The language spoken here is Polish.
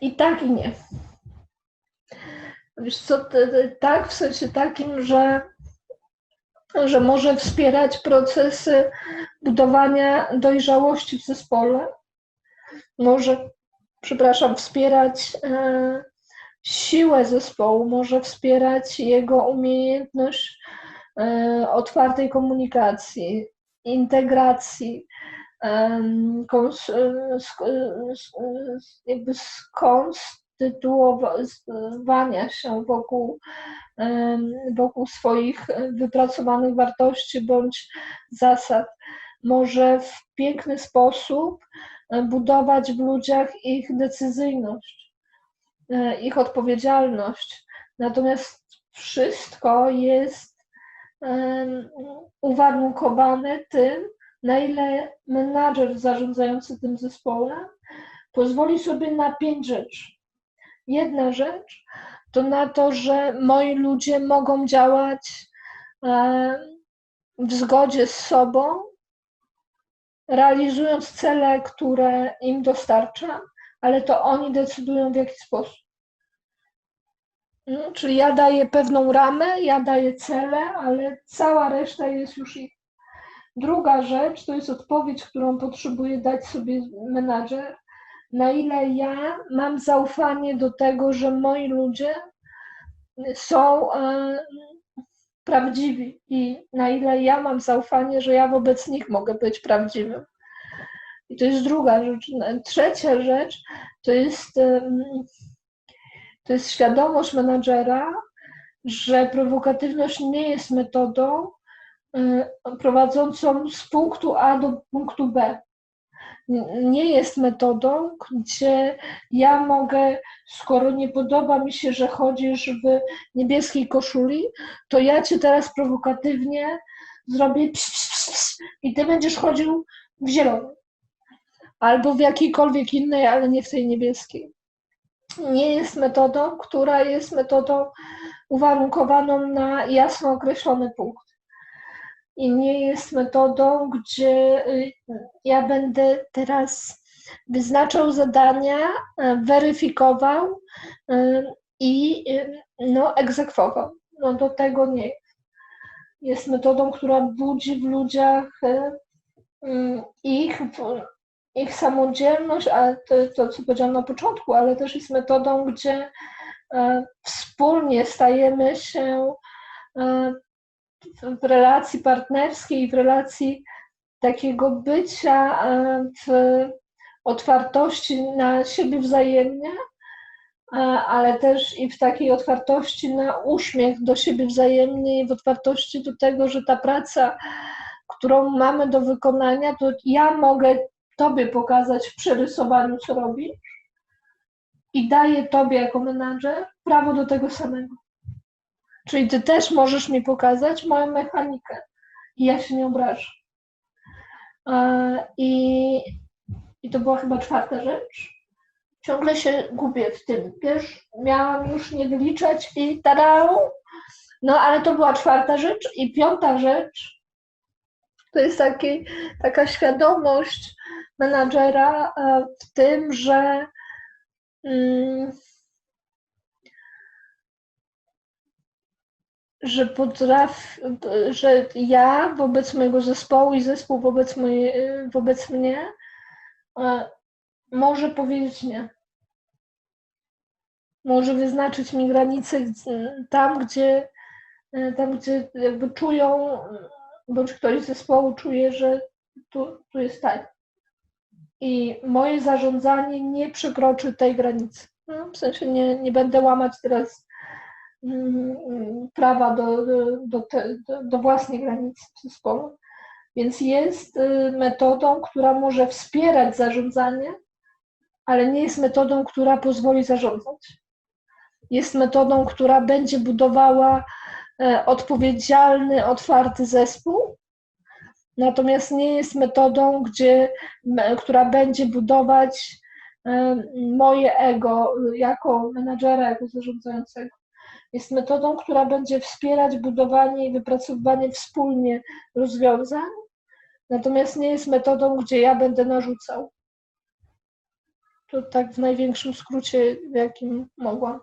I tak i nie. Wiesz co, tak w sensie takim, że, że może wspierać procesy budowania dojrzałości w zespole. Może, przepraszam, wspierać e, siłę zespołu, może wspierać jego umiejętność e, otwartej komunikacji, integracji, e, e, e, jakby skonstytuowania się wokół, wokół swoich wypracowanych wartości bądź zasad. Może w piękny sposób budować w ludziach ich decyzyjność, ich odpowiedzialność. Natomiast wszystko jest uwarunkowane tym, na ile menadżer zarządzający tym zespołem pozwoli sobie na pięć rzeczy. Jedna rzecz to na to, że moi ludzie mogą działać e, w zgodzie z sobą, realizując cele, które im dostarczam, ale to oni decydują w jaki sposób. Mm, Czyli ja daję pewną ramę, ja daję cele, ale cała reszta jest już ich. Druga rzecz to jest odpowiedź, którą potrzebuje dać sobie menadżer, na ile ja mam zaufanie do tego, że moi ludzie są e, prawdziwi i na ile ja mam zaufanie, że ja wobec nich mogę być prawdziwym. I to jest druga rzecz. Trzecia rzecz to jest, em, to jest świadomość menadżera, że prowokatywność nie jest metodą e, prowadzącą z punktu A do punktu B. Nie jest metodą, gdzie ja mogę, skoro nie podoba mi się, że chodzisz w niebieskiej koszuli, to ja cię teraz prowokatywnie zrobię ps, ps, ps, ps, i ty będziesz chodził w zielonej. Albo w jakiejkolwiek innej, ale nie w tej niebieskiej. Nie jest metodą, która jest metodą uwarunkowaną na jasno określony punkt. I nie jest metodą, gdzie y, ja będę teraz wyznaczał zadania, y, weryfikował y, i y, no, egzekwował. No do tego nie jest. Jest metodą, która budzi w ludziach y, y, ich, ich samodzielność, a to, to co powiedziałam na początku, ale też jest metodą, gdzie e, wspólnie stajemy się e, w relacji partnerskiej, w relacji takiego bycia w otwartości na siebie wzajemnie, e, ale też i w takiej otwartości na uśmiech do siebie wzajemnie w otwartości do tego, że ta praca, którą mamy do wykonania, to ja mogę Tobie pokazać w przerysowaniu, co robisz i daję Tobie jako menadżer prawo do tego samego. Czyli Ty też możesz mi pokazać moją mechanikę i ja się nie obrażę. E, I, I to była chyba czwarta rzecz. Ciągle się gubię w tym. Wiesz, miałam już nie wyliczać i tada! No ale to była czwarta rzecz. I piąta rzecz to jest taki, taka świadomość menadżera e, w tym, że mm, że potraf, że ja wobec mojego zespołu i zespół wobec, wobec mnie e, może powiedzieć nie. Może wyznaczyć mi granice gdzie- tam, gdzie e, tam, gdzie jakby czują, bądź ktoś z zespołu czuje, że tu, tu jest tak. I moje zarządzanie nie przekroczy tej granicy. No, w sensie nie, nie będę łamać teraz prawa do, do, te, do, własnej granicy w zespole. Więc jest y, metodą, która może wspierać zarządzanie, ale nie jest metodą, która pozwoli zarządzać. Jest metodą, która będzie budowała e, odpowiedzialny, otwarty zespół, natomiast nie jest metodą, gdzie, która będzie budować e, moje ego jako menadżera, jako zarządzającego. Jest metodą, która będzie wspierać budowanie i wypracowywanie wspólnie rozwiązań, natomiast nie jest metodą, gdzie ja będę narzucał. To tak w największym skrócie, w jakim mogłam.